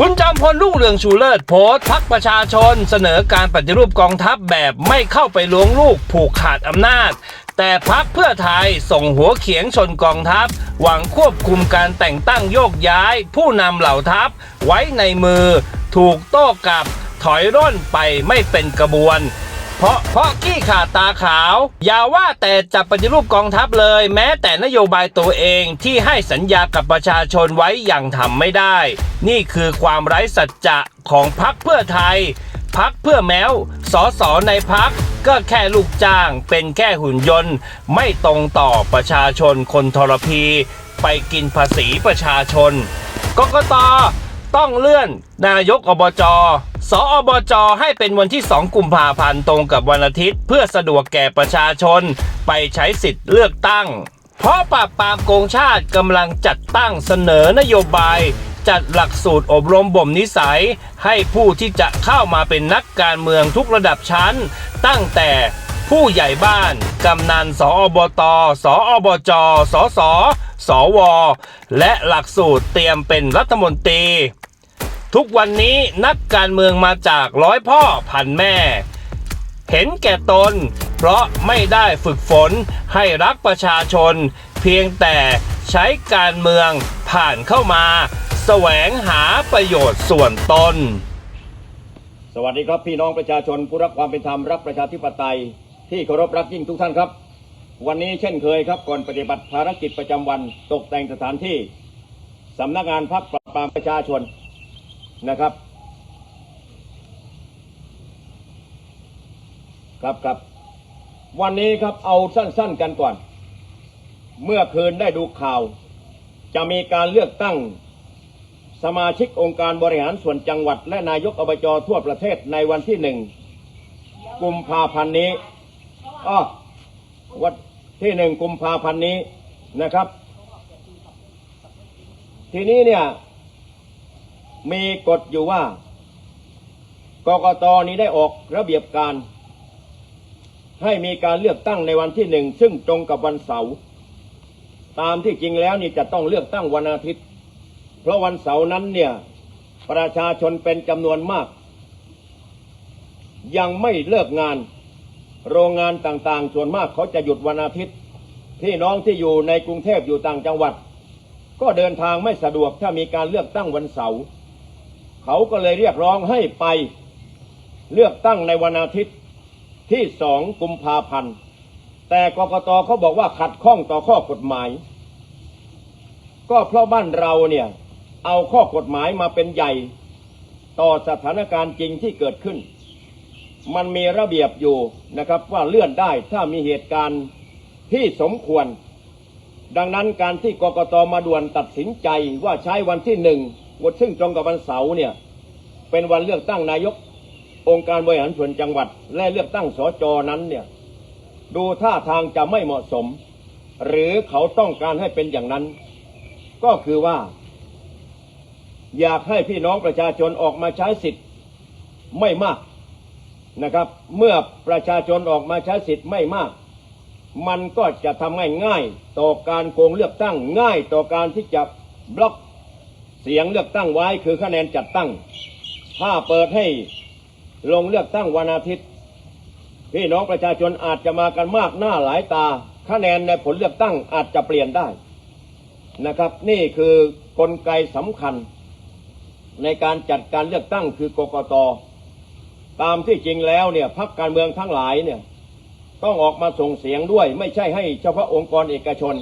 คุณจอมพลรุ่งเรืองชูเลิศโพสต์พักประชาชนเสนอการปฏิรูปกองทัพแบบไม่เข้าไปล้วงลูกผูกขาดอำนาจ แต่พักเพื่อไทยส่งหัวเขียงชนกองทัพ หวังควบคุมการแต่งตั้งโยกย้าย ผู้นำเหล่าทัพ ไว้ในมือ ถูกโต้กลับถอยร่นไปไม่เป็นกระบวน เพราะเพราะกี้ขาดตาขาว อย่าว่าแต่จะปฏิรูปกองทัพเลย แม้แต่นโยบายตัวเองที่ให้สัญญากับประชาชนไว้อย่างทำไม่ได้ นี่คือความไร้สัจจะของพักเพื่อไทยพักเพื่อแมวสอสอในพักก็แค่ลูกจ้าง เป็นแค่หุ่นยนต์ ไม่ตรงต่อประชาชนคนทรพี ไปกินภาษีประชาชนกกตต้องเลื่อนนายกอบจ สอบจให้เป็นวันที่ 2 กุมภาพันธ์ตรงกับวันอาทิตย์ เพื่อสะดวกแก่ประชาชน ไปใช้สิทธิ์เลือกตั้ง เพราะปราบปรามโกงชาติกำลังจัดตั้งเสนอนโยบาย จัดหลักสูตรอบรมบ่มนิสัย ให้ผู้ที่จะเข้ามาเป็นนักการเมืองทุกระดับชั้น ตั้งแต่ผู้ใหญ่บ้าน กำนัน สอบต สอบจ สส สว และหลักสูตรเตรียมเป็นรัฐมนตรี ทุกวันนี้นักการเมืองมาจากร้อยพ่อพันแม่ เห็นแก่ตน เพราะไม่ได้ฝึกฝนให้รักประชาชน เพียงแต่ใช้การเมืองผ่านเข้ามา แสวงหาประโยชน์ส่วนตน สวัสดีครับพี่น้องประชาชนผู้รักความเป็นธรรมรักประชาธิปไตย ที่เคารพรักยิ่งทุกท่านครับ วันนี้เช่นเคยครับก่อนปฏิบัติภารกิจประจำวันตกแต่งสถานที่สำนักงานพักปราบปรามประชาชน นะครับครับครับวันนี้ครับเอาสั้นๆกันก่อน เมื่อคืนได้ดูข่าว จะมีการเลือกตั้งสมาชิกองค์การบริหารส่วนจังหวัด และนายกอบจทั่วประเทศในวันที่หนึ่งกุมภาพันธ์นี้อ้อวันที่หนึ่งกุมภาพันธ์นี้นะครับ ทีนี้เนี่ย มีกฎอยู่ว่ากกตนี้ได้ออกระเบียบการ ให้มีการเลือกตั้งในวันที่หนึ่งซึ่งตรงกับวันเสาร์ตามที่จริงแล้วนี่จะต้องเลือกตั้งวันอาทิตย์ เพราะวันเสาร์นั้นเนี่ยประชาชนเป็นจำนวนมาก ยังไม่เลิกงาน โรงงานต่างๆ ส่วนมากเขาจะหยุดวันอาทิตย์ พี่น้องที่อยู่ในกรุงเทพอยู่ต่างจังหวัด ก็เดินทางไม่สะดวกถ้ามีการเลือกตั้งวันเสาร์ เขาก็เลยเรียกร้องให้ไปเลือกตั้งในวันอาทิตย์ที่สองกุมภาพันธ์ แต่กกตเขาบอกว่าขัดข้องต่อข้อกฎหมาย ก็เพราะบ้านเราเนี่ย เอาข้อกฎหมายมาเป็นใหญ่ ต่อสถานการณ์จริงที่เกิดขึ้น มันมีระเบียบอยู่นะครับว่าเลื่อนได้ถ้ามีเหตุการณ์ที่สมควร ดังนั้นการที่กกตมาด่วนตัดสินใจว่าใช้วันที่หนึ่ง วันซึ่งตรงกับวันเสาร์เนี่ย เป็นวันเลือกตั้งนายก องค์การบริหารส่วนจังหวัด และเลือกตั้งสจนั้นเนี่ย ดูท่าทางจะไม่เหมาะสม หรือเขาต้องการให้เป็นอย่างนั้น ก็คือว่า อยากให้พี่น้องประชาชนออกมาใช้สิทธิ์ไม่มากนะครับ เมื่อประชาชนออกมาใช้สิทธิ์ไม่มากมันก็จะทำให้ง่ายต่อการโกงเลือกตั้งง่ายต่อการที่จะบล็อก เสียงเลือกตั้งไว้คือคะแนนจัดตั้ง ถ้าเปิดให้ลงเลือกตั้งวันอาทิตย์ พี่น้องประชาชนอาจจะมากันมากหน้าหลายตา คะแนนในผลเลือกตั้งอาจจะเปลี่ยนได้นะครับ นี่คือกลไกสำคัญ ในการจัดการเลือกตั้งคือกกตตามที่จริงแล้วเนี่ยพักการเมืองทั้งหลายเนี่ยต้องออกมาส่งเสียงด้วย ไม่ใช่ให้เฉพาะองค์กรเอกชน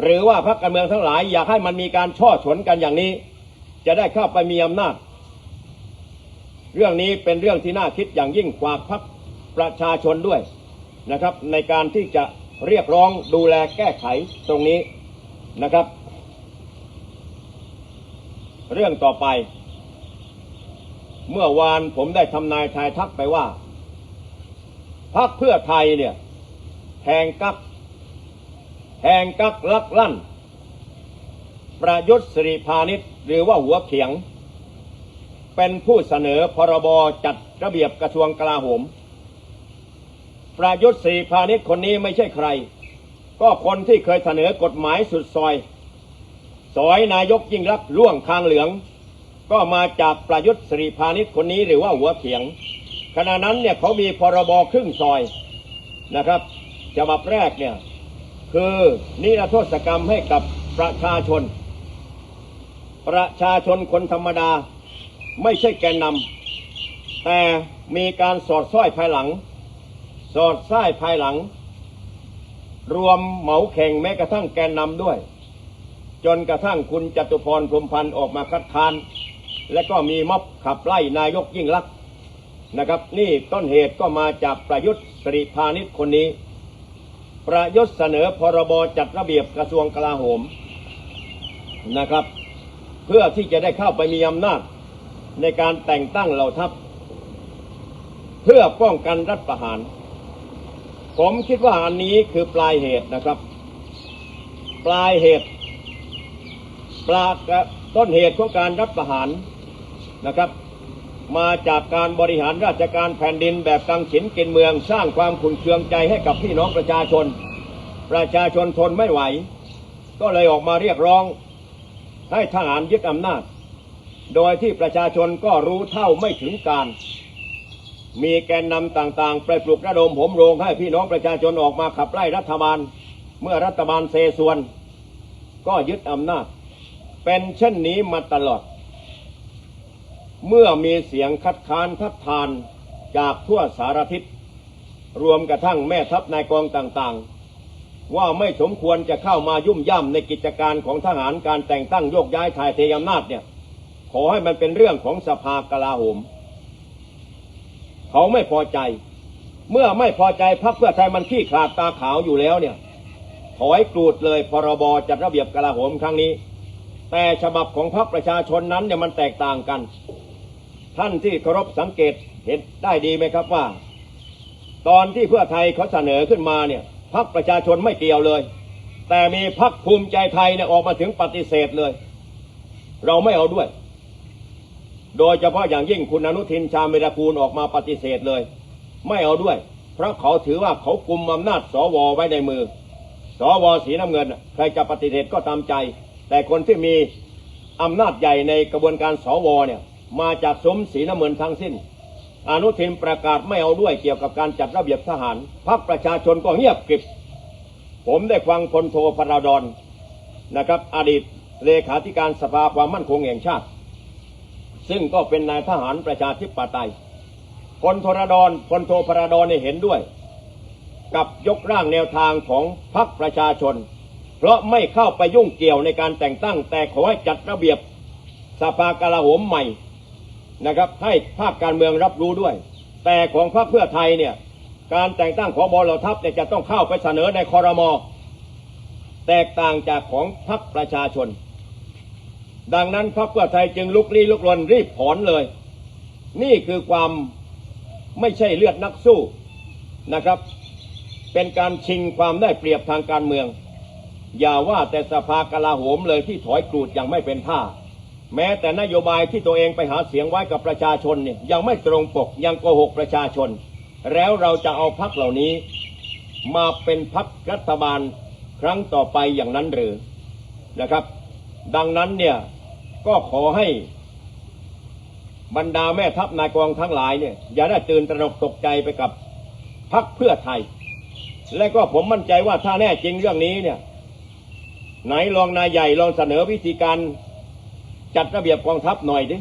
หรือว่าพักการเมืองทั้งหลาย อยากให้มันมีการช่อฉนกันอย่างนี้ จะได้เข้าไปมีอำนาจ เรื่องนี้เป็นเรื่องที่น่าคิดอย่างยิ่งกว่าพักประชาชนด้วยนะครับ ในการที่จะเรียกร้องดูแลแก้ไขตรงนี้นะครับ เรื่องต่อไป เมื่อวานผมได้ทำนายทายทักไปว่าพักเพื่อไทยเนี่ยแหงกัก แห่งกักลักลั่น ประยุทธ์สิริพาณิชย์หรือว่าหัวเขียง เป็นผู้เสนอพรบจัดระเบียบกระทรวงกลาโหม ประยุทธ์สิริพาณิชย์คนนี้ไม่ใช่ใคร ก็คนที่เคยเสนอกฎหมายสุดซอย สอยนายกยิ่งรักล่วงทางเหลือง ก็มาจากประยุทธ์สิรีพานิชคนนี้หรือว่าหัวเขียง ขณะนั้นเนี่ยเขามีพรบครึ่งซอยนะครับฉบับแรกเนี่ย คือนิรโทษกรรมให้กับประชาชน ประชาชนคนธรรมดาไม่ใช่แกนนำแต่มีการสอดส้อยภายหลัง สอดไส้ภายหลัง รวมเหมาแข่งแม้กระทั่งแกนนำด้วย จนกระทั่งคุณจตุพรพรมพันธ์ออกมาคัดค้าน และก็มีม็อบขับไล่นายกยิ่งลักษณ์นะครับ นี่ต้นเหตุก็มาจากประยุทธ์สริพานิชคนนี้ ประยุทธ์เสนอพรบจัดระเบียบกระทรวงกลาโหมนะครับ เพื่อที่จะได้เข้าไปมีอำนาจในการแต่งตั้งเหล่าทัพ เพื่อป้องกันรัฐประหาร ผมคิดว่าอันนี้คือปลายเหตุนะครับ ปลายเหตุ ปลากต้นเหตุของการรัฐประหารนะครับ มาจากการบริหารราชการแผ่นดินแบบกังขินกินเมือง สร้างความขุ่นเคืองใจให้กับพี่น้องประชาชน ประชาชนทนไม่ไหว ก็เลยออกมาเรียกร้อง ให้ทหารยึดอำนาจ โดยที่ประชาชนก็รู้เท่าไม่ถึงการ มีแกนนำต่างๆ ไปปลุกระดมผมโรงให้พี่น้องประชาชนออกมาขับไล่รัฐบาล เมื่อรัฐบาลเซส่วน ก็ยึดอำนาจ เป็นเช่นนี้มาตลอด เมื่อมีเสียงคัดค้านทัดทานจากทั่วสารทิศรวมกระทั่งแม่ทัพนายกองต่างๆ ว่าไม่สมควรจะเข้ามายุ่มย่ำในกิจการของทหารการแต่งตั้งโยกย้ายถ่ายเทอำนาจเนี่ย ขอให้มันเป็นเรื่องของสภากลาโหม เขาไม่พอใจ เมื่อไม่พอใจพรรคเพื่อไทยมันขี้ขลาดตาขาวอยู่แล้วเนี่ย ถอยกรูดเลยพรบจัดระเบียบกลาโหมครั้งนี้ แต่ฉบับของพรรคประชาชนนั้นเนี่ยมันแตกต่างกัน ท่านที่เคารพสังเกตเห็นได้ดีไหมครับว่า ตอนที่เพื่อไทยเขาเสนอขึ้นมาเนี่ยพรรคประชาชนไม่เกี่ยวเลย แต่มีพรรคภูมิใจไทยเนี่ยออกมาถึงปฏิเสธเลย เราไม่เอาด้วย โดยเฉพาะอย่างยิ่งคุณอนุทินชาญวิรากูลออกมาปฏิเสธเลย ไม่เอาด้วย เพราะเขาถือว่าเขากุมอำนาจสวไว้ในมือสวสีน้ำเงิน ใครจะปฏิเสธก็ตามใจ แต่คนที่มีอำนาจใหญ่ในกระบวนการสวเนี่ย มาจากสมสีน้ำเงินทั้งสิ้น อนุทินประกาศไม่เอาด้วยเกี่ยวกับการจัดระเบียบทหารพรรคประชาชนก็เงียบกริบ ผมได้ฟังพลโทพราดอนนะครับ อดีตเลขาธิการสภาความมั่นคงแห่งชาติ ซึ่งก็เป็นนายทหารประชาธิปไตยพลโทรดอนพลโทพราดอนเห็นด้วย กับยกร่างแนวทางของพรรคประชาชน เพราะไม่เข้าไปยุ่งเกี่ยวในการแต่งตั้งแต่ขอให้จัดระเบียบสภากลาโหมใหม่ นะครับให้ภาคการเมืองรับรู้ด้วย แต่ของพรรคเพื่อไทยเนี่ยการแต่งตั้งของบอเหล่าทัพเนี่ยจะต้องเข้าไปเสนอในคอรมอแตกต่างจากของพรรคประชาชน ดังนั้นพรรคเพื่อไทยจึงลุกลี้ลุกลนรีบถอนเลย นี่คือความไม่ใช่เลือดนักสู้นะครับ เป็นการชิงความได้เปรียบทางการเมือง อย่าว่าแต่สภากลาโหมเลยที่ถอยกรูดย่างไม่เป็นท่า แม้แต่นโยบายที่ตัวเองไปหาเสียงไว้กับประชาชนเนี่ยยังไม่ตรงปกยังโกหกประชาชน แล้วเราจะเอาพักเหล่านี้ มาเป็นพักรัฐบาลครั้งต่อไปอย่างนั้นหรือนะครับ ดังนั้นเนี่ยก็ขอให้บรรดาแม่ทัพนายกองทั้งหลายเนี่ยอย่าได้ตื่นตระหนกตกใจไปกับพักเพื่อไทย และก็ผมมั่นใจว่าถ้าแน่จริงเรื่องนี้เนี่ยไหนลองนายใหญ่ลองเสนอวิธีการ จัดระเบียบกองทัพหน่อยดิ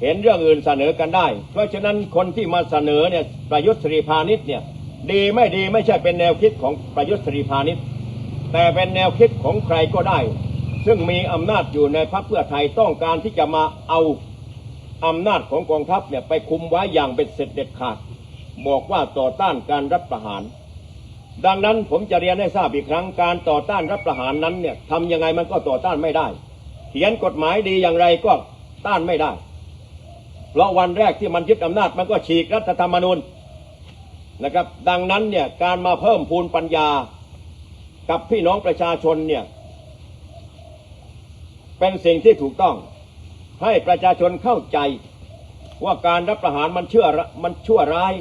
เห็นเรื่องอื่นเสนอกันได้ เพราะฉะนั้นคนที่มาเสนอเนี่ยประยุทธ์สรีพานิชเนี่ยดีไม่ดีไม่ใช่เป็นแนวคิดของประยุทธ์สรีพานิชแต่เป็นแนวคิดของใครก็ได้ ซึ่งมีอำนาจอยู่ในพรรคเพื่อไทยต้องการที่จะมาเอาอำนาจของกองทัพเนี่ยไปคุมไว้อย่างเป็นเสร็จเด็ดขาด บอกว่าต่อต้านการรัฐประหาร ดังนั้นผมจะเรียนให้ทราบอีกครั้งการต่อต้านรัฐประหารนั้นเนี่ยทำยังไงมันก็ต่อต้านไม่ได้ เขียนกฎหมายดีอย่างไรก็ต้านไม่ได้ เพราะวันแรกที่มันยึดอำนาจมันก็ฉีกรัฐธรรมนูญนะครับ ดังนั้นเนี่ยการมาเพิ่มพูนปัญญากับพี่น้องประชาชนเนี่ยเป็นสิ่งที่ถูกต้อง ให้ประชาชนเข้าใจว่าการรับประหารมันเชื่อมันชั่วร้าย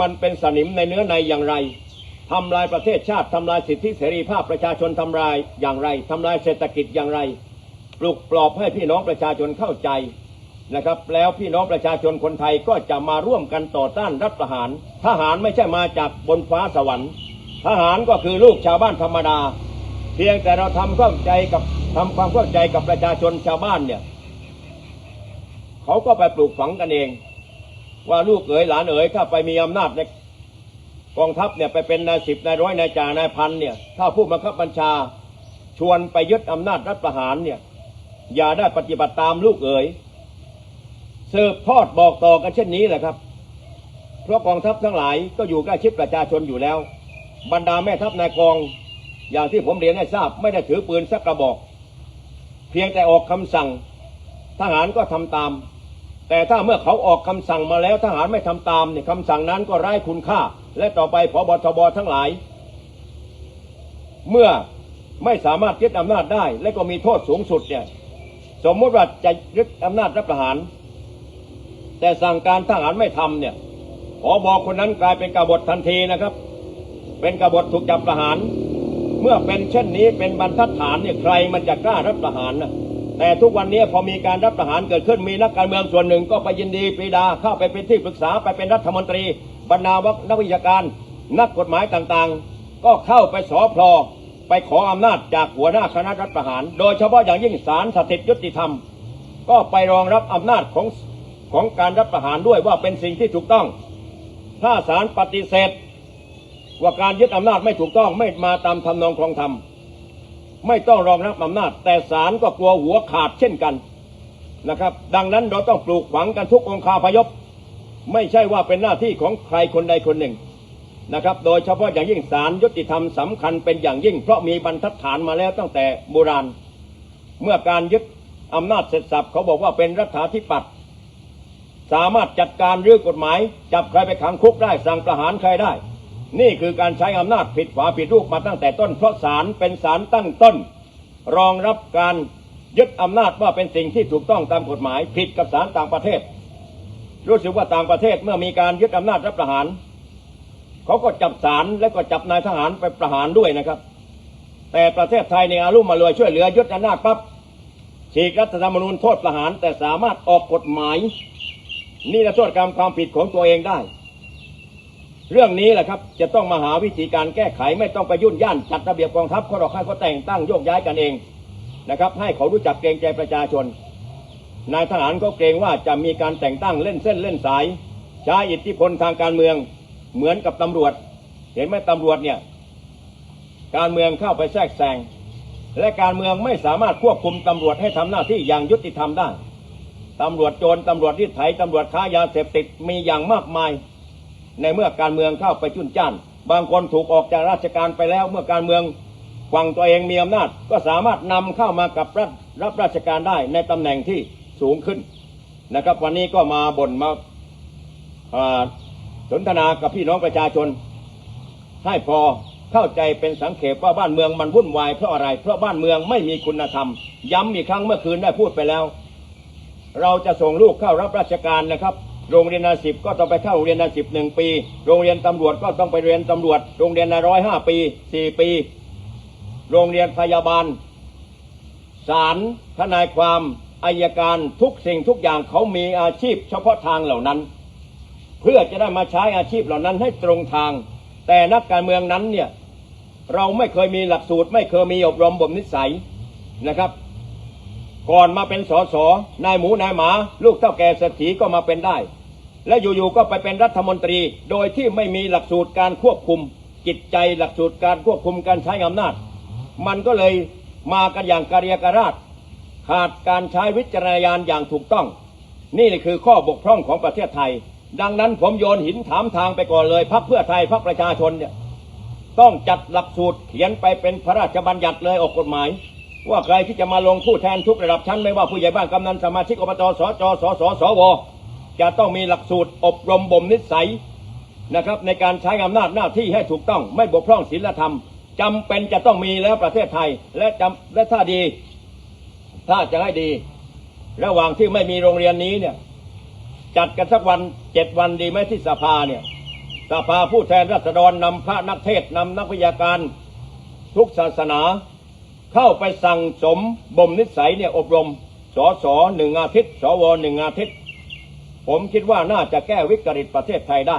มันเป็นสนิมในเนื้อในอย่างไรทำลายประเทศชาติทำลายสิทธิเสรีภาพประชาชนทำลายอย่างไรทำลายเศรษฐกิจอย่างไร ปลุกปลอบให้พี่น้องประชาชนเข้าใจนะครับ แล้วพี่น้องประชาชนคนไทยก็จะมาร่วมกันต่อต้านรัฐประหาร ทหารไม่ใช่มาจากบนฟ้าสวรรค์ ทหารก็คือลูกชาวบ้านธรรมดา เพียงแต่เราทำเข้าใจกับทำความเข้าใจกับประชาชนชาวบ้านเนี่ยเขาก็ไปปลูกฝังกันเอง ว่าลูกเอ๋ยหลานเอ๋ยถ้าไปมีอำนาจในกองทัพเนี่ยไปเป็นนายสิบนายร้อยนายจ่านายพันเนี่ยถ้าผู้บังคับบัญชาชวนไปยึดอำนาจรัฐประหารเนี่ย อย่าได้ปฏิบัติตามลูกเอ๋ยสืบทอดบอกต่อกันเช่นนี้แหละครับ เพราะกองทัพทั้งหลายก็อยู่ใกล้ชิดประชาชนอยู่แล้ว บรรดาแม่ทัพนายกอง อย่างที่ผมเรียนให้ทราบไม่ได้ถือปืนสักกระบอก เพียงแต่ออกคำสั่ง ทหารก็ทำตาม แต่ถ้าเมื่อเขาออกคำสั่งมาแล้วทหารไม่ทำตามเนี่ยคำสั่งนั้นก็ไร้คุณค่า และต่อไปพบทบทั้งหลาย เมื่อไม่สามารถยึดอำนาจได้ และก็มีโทษสูงสุดเนี่ย สมมติว่าจะยึดอำนาจรับประหาร แต่สั่งการทหารไม่ทำเนี่ยพอบอกคนนั้นกลายเป็นกบฏทันทีนะครับ เป็นกบฏถูกจับประหาร เมื่อเป็นเช่นนี้เป็นบรรทัดฐานเนี่ยใครมันจะกล้ารับประหารนะแต่ทุกวันนี้พอมีการรับประหารเกิดขึ้นมีนักการเมืองส่วนหนึ่งก็ไปยินดีปรีดาเข้าไปเป็นที่ปรึกษาไปเป็นรัฐมนตรี บรรดาวักนักวิชาการ นักกฎหมายต่างๆ ก็เข้าไปสอพลอ ไปขออำนาจจากหัวหน้าคณะรัฐประหาร โดยเฉพาะอย่างยิ่งศาลสถิตยุติธรรม ก็ไปรองรับอำนาจของของการรับประหารด้วยว่าเป็นสิ่งที่ถูกต้อง ถ้าศาลปฏิเสธ ว่าการยึดอำนาจไม่ถูกต้องไม่มาตามทำนองครองธรรมไม่ต้องรองรับอำนาจ แต่ศาลก็กลัวหัวขาดเช่นกันนะครับ ดังนั้นเราต้องปลูกฝังกันทุกองคาพยพ ไม่ใช่ว่าเป็นหน้าที่ของใครคนใดคนหนึ่ง นะครับ โดยเฉพาะอย่างยิ่งศาลยุติธรรมสำคัญเป็นอย่างยิ่ง เพราะมีบรรทัดฐานมาแล้วตั้งแต่โบราณ เมื่อการยึดอำนาจเสร็จสับเขาบอกว่าเป็นรัฐาธิปัตย์สามารถจัดการเรื่องกฎหมาย จับใครไปขังคุกได้สั่งประหารใครได้ นี่คือการใช้อำนาจผิดฝาผิดรูปมาตั้งแต่ต้น เพราะศาลเป็นศาลตั้งต้น รองรับการยึดอำนาจว่าเป็นสิ่งที่ถูกต้องตามกฎหมาย ผิดกับศาลต่างประเทศ รู้สึกว่าต่างประเทศเมื่อมีการยึดอำนาจรับประหาร เขาก็จับศาลและก็จับนายทหารไปประหารด้วยนะครับ แต่ประเทศไทยในอารุ่มมาลวยช่วยเหลือยึดอำนาจปั๊บฉีกรัฐธรรมนูญโทษประหาร แต่สามารถออกกฎหมายนี่ละโทษกรรมความผิดของตัวเองได้ เรื่องนี้แหละครับจะต้องมาหาวิธีการแก้ไขไม่ต้องไปยุ่นย่านจัดระเบียบกองทัพเขาหรอกให้เขาแต่งตั้งโยกย้ายกันเองนะครับ ให้เขารู้จักเกรงใจประชาชนนายทหารก็เกรงว่าจะมีการแต่งตั้งเล่นเส้นเล่นสายใช้อิทธิพลทางการเมือง เหมือนกับตำรวจ เห็นไหมตำรวจเนี่ย การเมืองเข้าไปแทรกแซง และการเมืองไม่สามารถควบคุมตำรวจให้ทำหน้าที่อย่างยุติธรรมได้ตำรวจโจรตำรวจที่ไถตำรวจค้ายาเสพติดมีอย่างมากมาย ในเมื่อการเมืองเข้าไปจุนจ้าน บางคนถูกออกจากราชการไปแล้วเมื่อการเมืองฝั่งตัวเองมีอำนาจ ก็สามารถนำเข้ามากับรับรับราชการได้ในตำแหน่งที่สูงขึ้นนะครับ วันนี้ก็มาบ่นมาอ่า สนทนากับพี่น้องประชาชน ให้พอเข้าใจเป็นสังเขปว่าบ้านเมืองมันวุ่นวายเพราะอะไร เพราะบ้านเมืองไม่มีคุณธรรม ย้ำอีกครั้งเมื่อคืนได้พูดไปแล้ว เราจะส่งลูกเข้ารับราชการนะครับโรงเรียนนาสิบก็ต้องไปเข้าโรงเรียนนาสิบหนึ่งปี โรงเรียนตำรวจก็ต้องไปเรียนตำรวจ โรงเรียนนาร้อยห้าปีสี่ปี โรงเรียนพยาบาลศาลทนายความอายการทุกสิ่งทุกอย่างเขามีอาชีพเฉพาะทางเหล่านั้น เพื่อจะได้มาใช้อาชีพเหล่านั้นให้ตรงทาง แต่นักการเมืองนั้นเนี่ยเราไม่เคยมีหลักสูตร ไม่เคยมีอบรมบ่มนิสัยนะครับ ก่อนมาเป็นสสนายหมูนายหมา ลูกเท่าแก่เศรษฐีก็มาเป็นได้ และอยู่ๆก็ไปเป็นรัฐมนตรี โดยที่ไม่มีหลักสูตรการควบคุมจิตใจหลักสูตรการควบคุมการใช้อำนาจ มันก็เลยมากันอย่างกะเรียกระราดขาดการใช้วิจารณญาณอย่างถูกต้อง นี่คือข้อบกพร่องของประเทศไทย ดังนั้นผมโยนหินถามทางไปก่อนเลยพักเพื่อไทยพักประชาชนเนี่ยต้องจัดหลักสูตรเขียนไปเป็นพระราชบัญญัติเลยออกกฎหมาย ว่าใครที่จะมาลงผู้แทนทุกระดับชั้นไม่ว่าผู้ใหญ่บ้านกำนันสมาชิกอบตสจสสสวจะต้องมีหลักสูตรอบรมบ่มนิสัยนะครับในการใช้อำนาจหน้าที่ให้ถูกต้องไม่บกพร่องศีลธรรมจำเป็นจะต้องมีแล้วประเทศไทยและจำและถ้าดี ถ้าจะให้ดี ระหว่างที่ไม่มีโรงเรียนนี้เนี่ย จัดกันสักวันเจ็ดวันดีไหมที่สภาเนี่ยสภาผู้แทนราษฎรนำพระนักเทศน์นำนักวิทยาการทุกศาสนา เข้าไปสั่งสมบ่มนิสัยเนี่ยอบรมสอสอหนึ่งอาทิตย์สวหนึ่งอาทิตย์ ผมคิดว่าน่าจะแก้วิกฤตประเทศไทยได้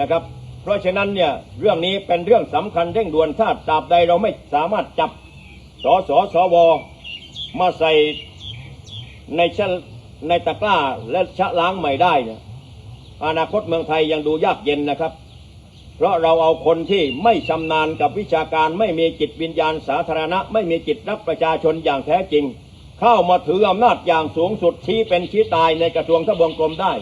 นะครับ เพราะฉะนั้นเนี่ยเรื่องนี้เป็นเรื่องสำคัญเร่งด่วนถ้าตราบใดเราไม่สามารถจับสอสอสวมาใส่ในชะ ในตะกร้าและชะล้างใหม่ได้เนี่ยอนาคตเมืองไทยยังดูยากเย็นนะครับ เพราะเราเอาคนที่ไม่ชำนาญกับวิชาการไม่มีจิตวิญญาณสาธารณะ ไม่มีจิตรักประชาชนอย่างแท้จริง เข้ามาถืออำนาจอย่างสูงสุดชี้เป็นชี้ตายในกระทรวงทบวงกรมได้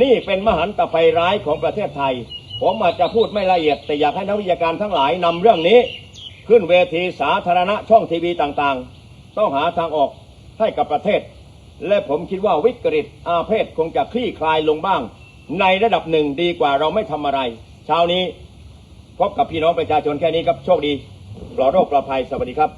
นี่เป็นมหันตภัยร้ายของประเทศไทย ผมอาจจะพูดไม่ละเอียด แต่อยากให้นักวิชาการทั้งหลายนำเรื่องนี้ ขึ้นเวทีสาธารณะช่องทีวีต่างๆ ต้องหาทางออกให้กับประเทศ และผมคิดว่าวิกฤตอาเพศคงจะคลี่คลายลงบ้าง ในระดับหนึ่งดีกว่าเราไม่ทำอะไร เช้านี้พบกับพี่น้องประชาชนแค่นี้ครับ โชคดี ปลอดโรคปลอดภัย สวัสดีครับ